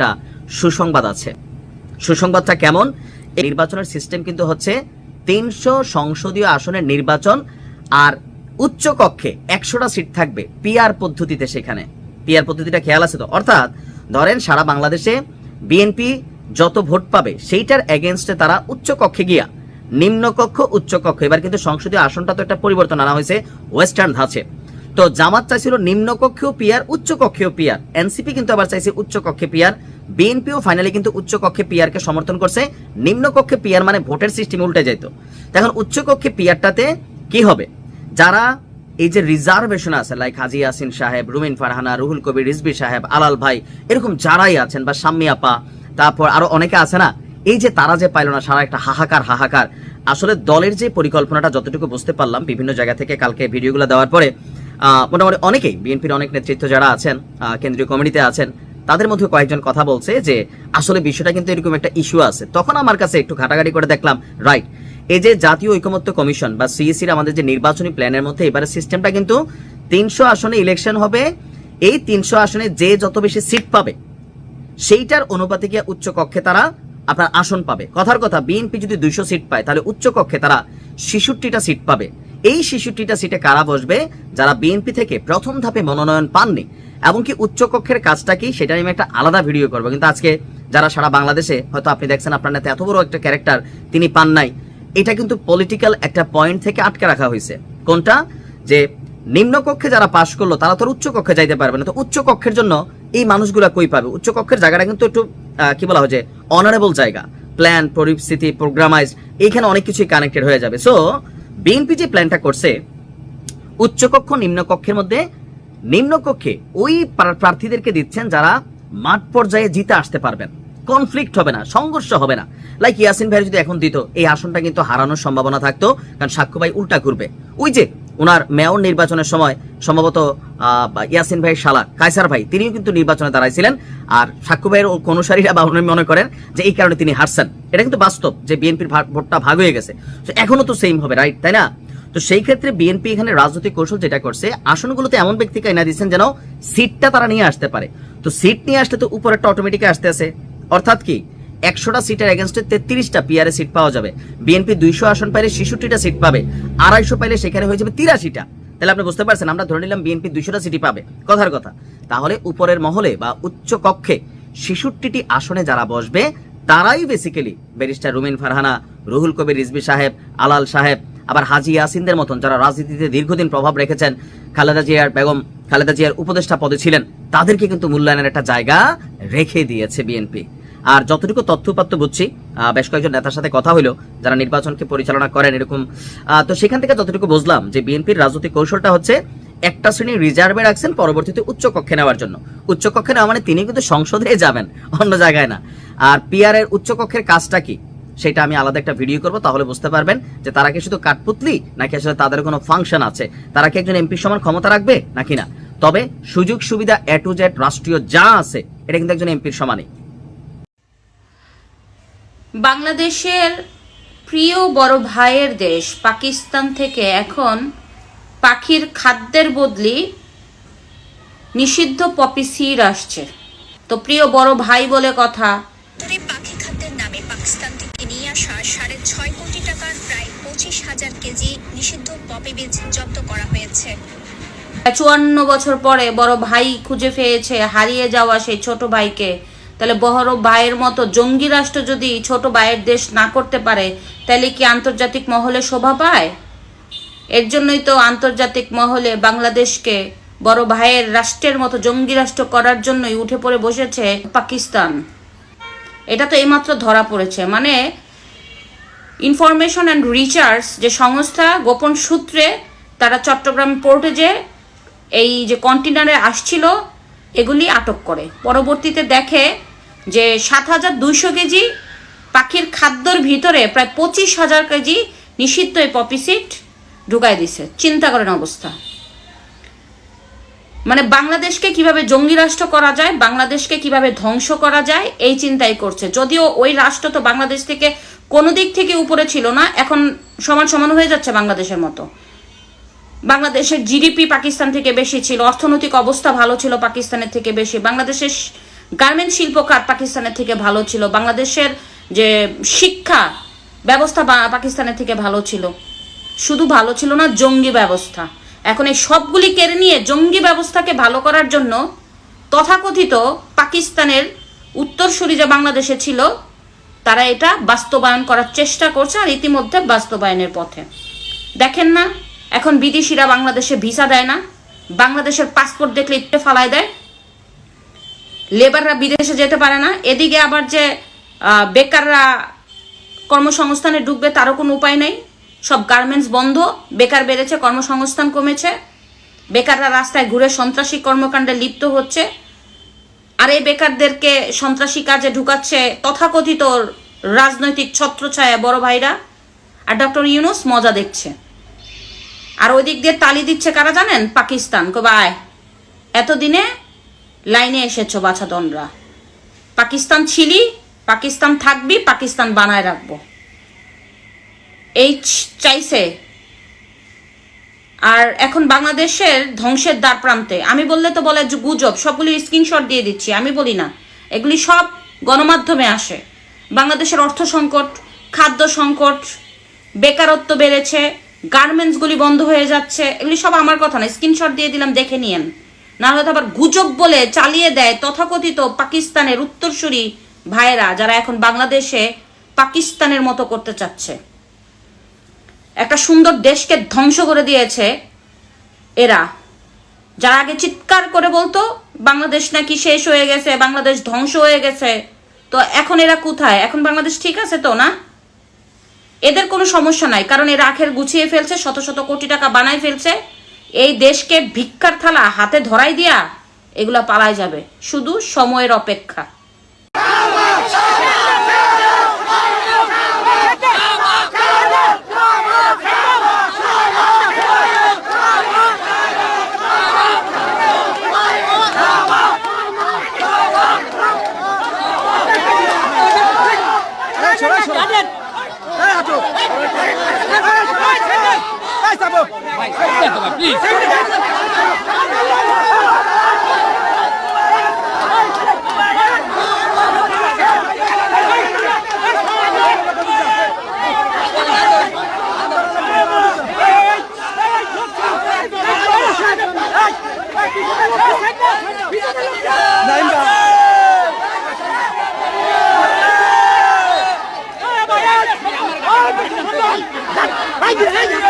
একটা সুসংবাদ আছে। সুসংবাদটা কেমন? এই নির্বাচনের সিস্টেম কিন্তু হচ্ছে তিনশো সংসদীয় আসনের নির্বাচন আর উচ্চ কক্ষে একশোটা সিট থাকবে পিআর পদ্ধতিতে সেখানে। পিআর পদ্ধতিটা খেয়াল আছে তো? অর্থাৎ ধরেন সারা বাংলাদেশে বিএনপি যত ভোট পাবে সেইটার এগেনস্টে তারা উচ্চ কক্ষে গিয়া নিম্নকক্ষ উচ্চ কক্ষ এবার কিন্তু সংসদীয় আসনটা তো একটা পরিবর্তন আনা হয়েছে ওয়েস্টার্ন ধাঁচে। তো জামাত চাইছিল নিম্নকক্ষেও পিয়ার উচ্চ কক্ষেও পিয়ার। এনসিপি কিন্তু আবার চাইছে উচ্চ কক্ষে পিয়ার। বিএনপিও ফাইনালি কিন্তু উচ্চ কক্ষে পিয়ারকে সমর্থন করছে। নিম্নকক্ষে পিয়ার মানে ভোটের সিস্টেম উল্টে যেত এখন উচ্চ কক্ষে পিয়ারটাতে কি হবে? যারা এই যে রিজার্ভেশন আছে লাইক হাজি ইয়াসিন সাহেব, রুমিন ফারহানা, রুহুল কবির রিজবি সাহেব, আলাল ভাই, এরকম যারাই আছেন বা শাম্মী আপা, তারপর আরও অনেকে আছে না, এই যে তারা যে পাইল না, সারা একটা হাহাকার হাহাকার। আসলে দলের যে পরিকল্পনাটা যতটুকু বুঝতে পারলাম, বিভিন্ন জায়গা থেকে কালকে ভিডিওগুলো দেওয়ার পরে মোটামুটি অনেকেই, বিএনপির অনেক নেতৃত্ব যারা আছেন কেন্দ্রীয় কমিটিতে আছেন, তাদের মধ্যে কয়েকজন কথা বলছে যে, আসলে বিষয়টা কিন্তু এরকম একটা ইস্যু আছে। তখন আমার কাছে একটু ঘাটাঘাটি করে দেখলাম রাইট এই যে জাতীয় ঐকমত্য কমিশন বা সিএসির আমাদের যে নির্বাচনী প্ল্যানের মধ্যে এবারে সিস্টেমটা কিন্তু তিনশো আসনে ইলেকশন হবে, এই তিনশো আসনে যে যত বেশি সিট পাবে, সেইটার অনুপাতে গিয়ে উচ্চ কক্ষে তারা আপনার আসন পাবে। কথার কথা, বিএনপি যদি দুইশো সিট পায়, তাহলে উচ্চ কক্ষে তারা ছেষট্টিটা সিট পাবে। এই ছেষট্টিটা সিটে কারা বসবে? যারা বিএনপি থেকে প্রথম ধাপে মনোনয়ন পাননি। এমনকি উচ্চ কক্ষের কাজটা কি? সেটা আমি একটা আলাদা ভিডিও করব। কিন্তু আজকে যারা সারা বাংলাদেশে, হয়তো আপনি দেখছেন আপনার নেতা এত বড় একটা ক্যারেক্টার তিনি পান নাই। এটা কিন্তু পলিটিক্যাল একটা পয়েন্ট থেকে আটকে রাখা হয়েছে। কোনটা? যে নিম্ন কক্ষে যারা পাশ করল, তারা তো আর উচ্চ কক্ষে যাইতে পারবে না। তো উচ্চ কক্ষের জন্য এই মানুষগুলা কই পাবে? উচ্চ কক্ষের জায়গাটা কিন্তু একটু কি বলা হয় যে অনারেবল জায়গা। প্ল্যান পরিস্থিতি প্রোগ্রামাইজ এইখানে অনেক কিছুই কানেক্টেড হয়ে যাবে। সো বিএনপি যে প্ল্যানটা করছে উচ্চকক্ষ নিম্নকক্ষের মধ্যে নিম্নকক্ষে ওই প্রার্থীদেরকে দিচ্ছেন যারা মাঠ পর্যায়ে জিতে আসতে পারবেন। কনফ্লিক্ট হবে না, সংঘর্ষ হবে না। লাইক ইয়াসিন ভাই যদি এখন দিত, এই আসনটা কিন্তু হারানোর সম্ভাবনা থাকতো, কারণ সাক্ষ্য ভাই উল্টা করবে ওই যে ওনার মেয়র নির্বাচনের সময় সম্ভবত ইয়াসিন ভাই শালা, কায়সার ভাই, তিনিও কিন্তু নির্বাচনে দাঁড়াইছিলেন। আর সাক্ষু ভাইয়ের অনুসারীরা বা উনি মনে করেন যে এই কারণে তিনি হারছেন। এটা কিন্তু বাস্তব যে বিএনপির ভোটটা ভাগ হয়ে গেছে। তো এখনও তো সেম হবে রাইট তাই না? তো সেই ক্ষেত্রে বিএনপি এখানে রাজনৈতিক কৌশল যেটা করছে, আসনগুলোতে এমন ব্যক্তিকে এনে দিচ্ছেন যেন সিটটা তারা নিয়ে আসতে পারে। তো সিট নিয়ে আসলে তো উপরেরটা অটোমেটিক আসতে আছে। অর্থাৎ কি? একশোটা সিটের এগেনস্টে তেত্রিশটা পিআরএ সিট পাওয়া যাবে। বিএনপি দুইশো আসন পাইলে ছেষট্টিটা সিট পাবে। আড়াইশো পাইলে সেখানে হয়ে যাবে তিরাশিটা। তাহলে আপনি বুঝতে পারছেন, আমরা ধরে নিলাম বিএনপি দুইশোটা সিটি পাবে। কথার কথা। তাহলে উপরের মহলে বা উচ্চ কক্ষে ছেষট্টিটি আসনে যারা বসবে, তারাই বেসিক্যালি ব্যারিস্টার রুমিন ফারহানা, রুহুল কবির রিজবি সাহেব, আলাল সাহেব, আবার হাজি ইয়াসিনদের মতন যারা রাজনীতিতে দীর্ঘদিন প্রভাব রেখেছেন, খালেদা জিয়ার বেগম, খালেদা জিয়ার উপদেষ্টা পদে ছিলেন, তাদেরকে কিন্তু মূল্যায়নের একটা জায়গা রেখে দিয়েছে বিএনপি আর যতটুকু তথ্যপাত্য বুঝছি বেশ কয়েকজন নেতার সাথে কথা হলো যারা নির্বাচনকে পরিচালনা করেন এরকম। তো সেখান থেকে যতটুকু বুঝলাম যে বিএনপির রাজনৈতিক কৌশলটা হচ্ছে একটা শ্রেণি রিজার্ভে রাখছেন পরবর্তীতে উচ্চ কক্ষে নেওয়ার জন্য। উচ্চ কক্ষে নেওয়া মানে তিনি কিন্তু সংসদে যাবেন, অন্য জায়গায় না। আর পিআর এর উচ্চ কক্ষের কাজটা কি? সেটা আমি আলাদা একটা ভিডিও করব, তাহলে বুঝতে পারবেন যে তারা কি শুধু কাঠপুতলি, নাকি আসলে তাদের কোনো ফাংশন আছে? তারা কি একজন এমপি সমান ক্ষমতা রাখবে, নাকি না? তবে সুযোগ সুবিধা এ টু জেড রাষ্ট্রীয় যা আছে, এটা কিন্তু একজন এমপির সমানই। বাংলাদেশের প্রিয় বড় ভাইয়ের দেশ পাকিস্তান থেকে এখন পাখির খাদ্যের বদলি নিষিদ্ধ পপি সিড আসছে। তো প্রিয় বড় ভাই বলে কথা। পাখি খাদ্যের নামে পাকিস্তান থেকে নিয়ে আসা সাড়ে ছয় কোটি টাকার প্রায় পঁচিশ হাজার কেজি নিষিদ্ধ পপি বীজ জব্দ করা হয়েছে। চুয়ান্ন বছর পরে বড় ভাই খুঁজে পেয়েছে হারিয়ে যাওয়া সেই ছোট ভাইকে। তাহলে বড় ভাইয়ের মতো জঙ্গি রাষ্ট্র যদি ছোট ভাইয়ের দেশ না করতে পারে, তাহলে কি আন্তর্জাতিক মহলে শোভা পায়? এর জন্যই তো আন্তর্জাতিক মহলে বাংলাদেশকে বড় ভাইয়ের রাষ্ট্রের মতো জঙ্গি রাষ্ট্র করার জন্যই উঠে পড়ে বসেছে পাকিস্তান। এটা তো এইমাত্র ধরা পড়েছে। মানে ইনফরমেশন অ্যান্ড রিচার্জ যে সংস্থা, গোপন সূত্রে তারা চট্টগ্রাম পোর্টে যে এই যে কন্টেনারে আসছিল, এগুলি আটক করে। পরবর্তীতে দেখে যে সাত হাজার দুইশো কেজি পাখির খাদ্যর ভিতরে প্রায় পঁচিশ হাজার কেজি নিষিদ্ধ এই পপিসিট ঢুকাই দিছে। চিন্তা করেন অবস্থা। মানে বাংলাদেশকে কীভাবে জঙ্গি রাষ্ট্র করা যায়, বাংলাদেশকে কীভাবে ধ্বংস করা যায়, এই চিন্তাই করছে। যদিও ওই রাষ্ট্র তো বাংলাদেশ থেকে কোনো দিক থেকে উপরে ছিল না, এখন সমান সমান হয়ে যাচ্ছে বাংলাদেশের মতো। বাংলাদেশের জিডিপি পাকিস্তান থেকে বেশি ছিল, অর্থনৈতিক অবস্থা ভালো ছিল পাকিস্তানের থেকে বেশি, বাংলাদেশের গার্মেন্ট শিল্প খাত পাকিস্তানের থেকে ভালো ছিল? বাংলাদেশের যে শিক্ষা ব্যবস্থা পাকিস্তানের থেকে ভালো ছিল। শুধু ভালো ছিল না, জঙ্গি ব্যবস্থা। এখন এই সবগুলি কেড়ে নিয়ে জঙ্গি ব্যবস্থাকে ভালো করার জন্য তথাকথিত পাকিস্তানের উত্তরসূরি যে বাংলাদেশে ছিল, তারা এটা বাস্তবায়ন করার চেষ্টা করছে আর ইতিমধ্যে বাস্তবায়নের পথে। দেখেন না, এখন বিদেশিরা বাংলাদেশে ভিসা দেয় না, বাংলাদেশের পাসপোর্ট দেখলে ইটে ফালায় দেয় লেবাররা বিদেশে যেতে পারে না। এদিকে আবার যে বেকাররা কর্মসংস্থানে ঢুকবে তারও কোনো উপায় নেই। সব গার্মেন্টস বন্ধ, বেকার বেড়েছে, কর্মসংস্থান কমেছে। বেকাররা রাস্তায় ঘুরে সন্ত্রাসী কর্মকাণ্ডে লিপ্ত হচ্ছে। আর এই বেকারদেরকে সন্ত্রাসী কাজে ঢুকাচ্ছে তথাকথিত রাজনৈতিক ছত্রছায়া বড় ভাইরা। আর ডক্টর ইউনুস মজা দেখছে। আর ওই দিক দিয়ে তালি দিচ্ছে কারা জানেন? পাকিস্তান। কবায় এতদিনে লাইনে এসেছ বাছাদনরা পাকিস্তান ছিলি, পাকিস্তান থাকবি, পাকিস্তান বানায় রাখব। এই চাইছে। আর এখন বাংলাদেশের ধ্বংসের দ্বার প্রান্তে। আমি বললে তো বলে গুজব, সবগুলি স্ক্রিনশট দিয়ে দিচ্ছি, আমি বলি না। এগুলি সব গণমাধ্যমে আসে। বাংলাদেশের অর্থ সংকট, খাদ্য সংকট, বেকারত্ব বেড়েছে গার্মেন্টসগুলি বন্ধ হয়ে যাচ্ছে, এগুলি সব আমার কথা না। স্ক্রিনশট দিয়ে দিলাম, দেখে নিয়েন। না হয়তো আবার গুজব বলে চালিয়ে দেয় তথাকথিত পাকিস্তানের উত্তরসূরি ভাইয়েরা যারা এখন বাংলাদেশে পাকিস্তানের মতো করতে চাচ্ছে। একটা সুন্দর দেশকে ধ্বংস করে দিয়েছে এরা। যারা আগে চিৎকার করে বলতো, বাংলাদেশ নাকি শেষ হয়ে গেছে, বাংলাদেশ ধ্বংস হয়ে গেছে, তো এখন এরা কোথায়? এখন বাংলাদেশ ঠিক আছে তো, না? এদের কোনো সমস্যা নাই, কারণ এরা আখের গুছিয়ে ফেলছে, শত শত কোটি টাকা বানায় ফেলছে। এই দেশকে ভিক্ষার থালা হাতে ধরাই দিয়া এগুলা পালায় যাবে। শুধু সময়ের অপেক্ষা। এই ভাই সাবো ভাই প্লিজ